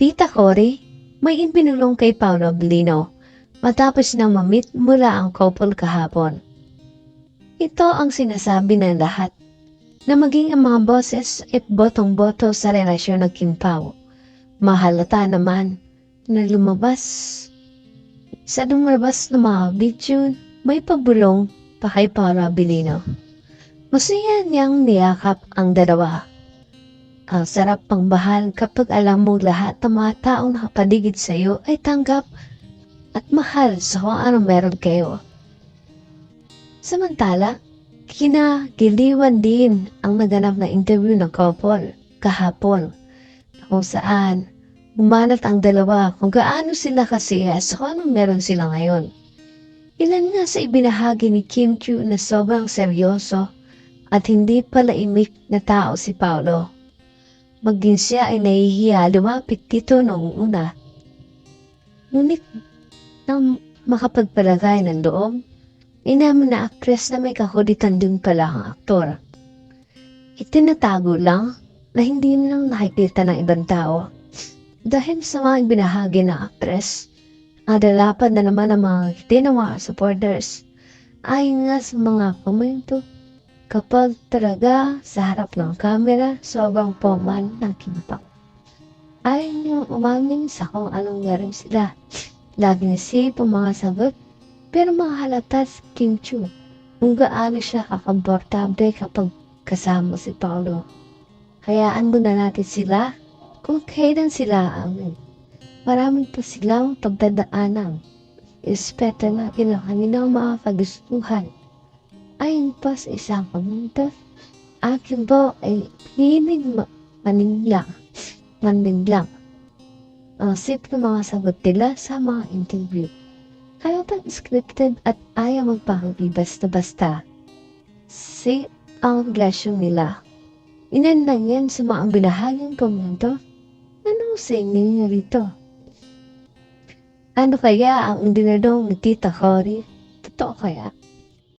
Tita Cory, may ibinulong kay Paolo Blino matapos nang mamit mula ang couple kahapon. Ito ang sinasabi ng lahat na maging ang mga boses at botong-boto sa relasyon ng Kim Pao. Mahalata naman na lumabas sa lumabas na mga video may pabulong pa kay Paolo Abilino. Masaya niyang niyakap ang dalawa. Ang sarap pang bahal kapag alam mo lahat ng mga taong nakapaligid sa iyo ay tanggap at mahal sa kung ano meron kayo. Samantala, kinagiliwan din ang naganap na interview ng couple kahapon kung saan umalat ang dalawa kung gaano sila kasaya sa kung anong meron sila ngayon. Ilan nga sa ibinahagi ni Kim Chu na sobrang seryoso at hindi pala imik na tao si Paolo. Maging siya ay nahihiya lumapit dito noong una. Ngunit nang makapagpalagay ng loob, inamin na actress na may kakulitan din pala ang aktor. Itinatago lang na hindi lang nakikita ng ibang tao. Dahil sa mga binahagi ng actress, adalapan na naman ang mga mga supporters. Ayon nga sa mga komento, kapag talaga sa harap ng camera, sobrang poman ng kimpak. Ayaw niyang umamin sa kung anong meron sila. Laging isip ang mga sagot, pero mahalata si Kim Chu kung gaano siya kakomportable kapag kasama si Paolo. Hayaan muna natin sila kung kailan sila ang Marami pa silang pagdadaanan. Respeto natin ang kanilang mga kagustuhan. Ayon pa sa isang komento, akin po ay pinig ma- maninglang, maninglang. Ang sip ng mga sagot nila sa mga interview. Kaya pang scripted at ayaw magpahagi basta-basta. Si ang relasyon nila. Inan lang yan sa mga binahaging komento. Anong sa inyo rito? Ano kaya ang dinadong ni Tita Cory? Totoo kaya?